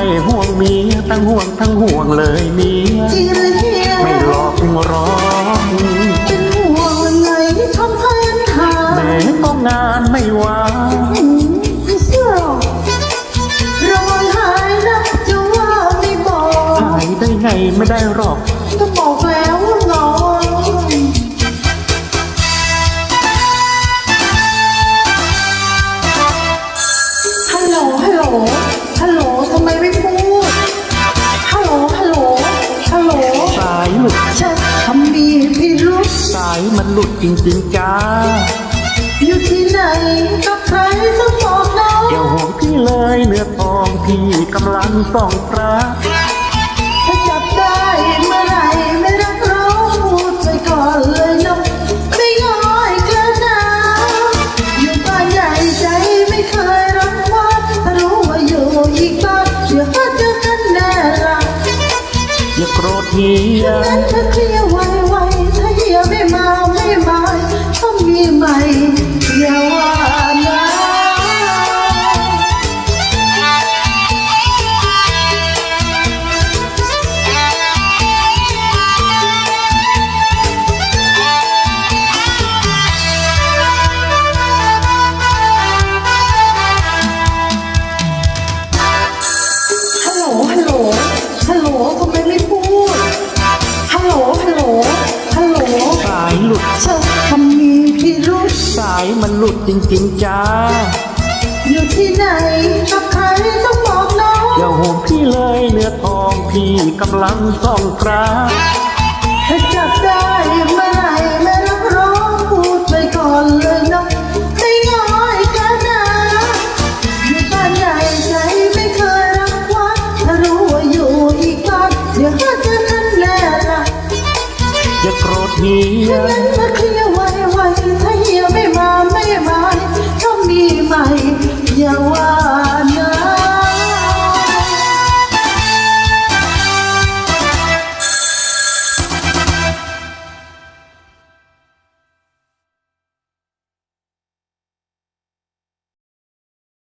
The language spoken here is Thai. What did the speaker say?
ไม่ห่วงเมียทั้งห่วงทั้งห่วงเลยเมียจริงเลยเฮียไม่หลอกไม่ร้องเป็นห่วงไงที่ทำให้หาแม้ต้องงานไม่ว่างอืมไม่เชื่อหรอกระวังหายนะจะว่าไม่บอกหายได้ไงไม่ได้หรอกก็บอกแล้ว สายมันหลุดจริงๆจ้าอยู่ที่ไหนกับใครต้องบอกน้องอย่าห่วงพี่เลยเนื้อทองพี่กำลังส่องพระถ้าจับได้เมื่อไหรไม่รักร้องพูดไปก่อนเลยน้องไม่ง่อยกระนาอยู่บ้านใหญ่ใจไม่เคยรักว่าถ้ารู้ว่าอยู่อีกบ้านเดี๋ยวก็เจอกันแน่ละอย่าโกรธเฮียงั้นเธอเคลียร์ไว ไมไม่พูด ฮัลโหล ฮัลโหล ฮัลโหล สายหลุดฉันทำมีพิรุษสายมันหลุดจริงๆจ้า อยู่ที่ไหนกับใครต้องบอกน้องอย่าห่วงพี่เลยเนื้อทองพี่กำลังส่องพระถ้าจับ อย่าโกรธเฮียงั้นมาเคลียร์ไว